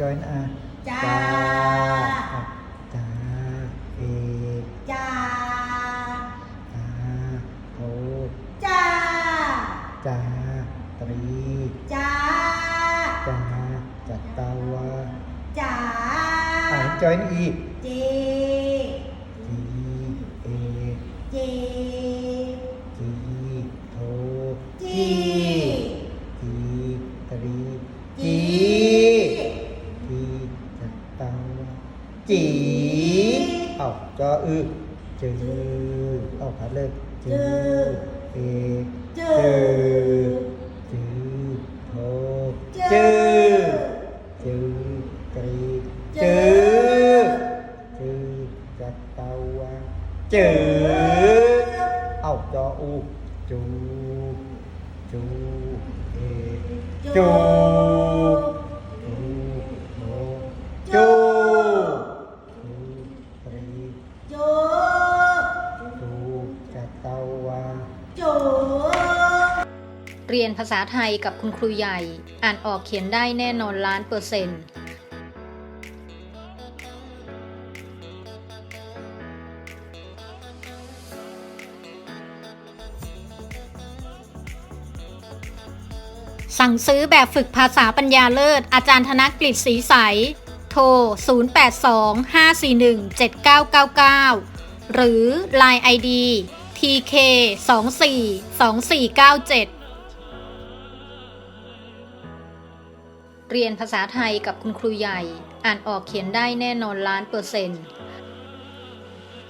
จอยอาจ้าจ้าเอจ้าตาโทจ้าจ้าตรีจ้าจ้าจัตตาวาจ๋าอ่านจอยอีจีจี จีเอาจออือจือเอาพัดเลยจือเอจืจือจือโทจืจือจือตรีจืจือจือจัตตาวาจือเอาจออูจูจูเอจูจูโมจูจูตรี จู จูจัตตาวา จู เรียนภาษาไทยกับคุณครูใหญ่ อ่านออกเขียนได้แน่นอนล้านเปอร์เซ็นต์สั่งซื้อแบบฝึกภาษาปัญญาเลิศ อาจารย์ธนกฤษศรีใส โทร 0825417999 หรือ Line ID TK 24 2497 เรียนภาษาไทยกับคุณครูใหญ่ อ่านออกเขียนได้แน่นอนล้านเปอร์เซ็นต์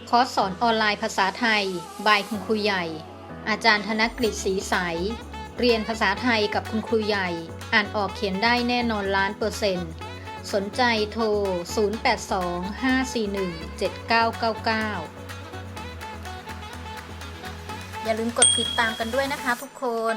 คอร์สสอนออนไลน์ภาษาไทย บายคุณครูใหญ่ อาจารย์ธนกฤษศรีใส เรียนภาษาไทยกับคุณครูใหญ่ อ่านออกเขียนได้แน่นอนล้านเปอร์เซ็นต์ สนใจโทร 0825417999 อย่าลืมกดติดตามกันด้วยนะคะทุกคน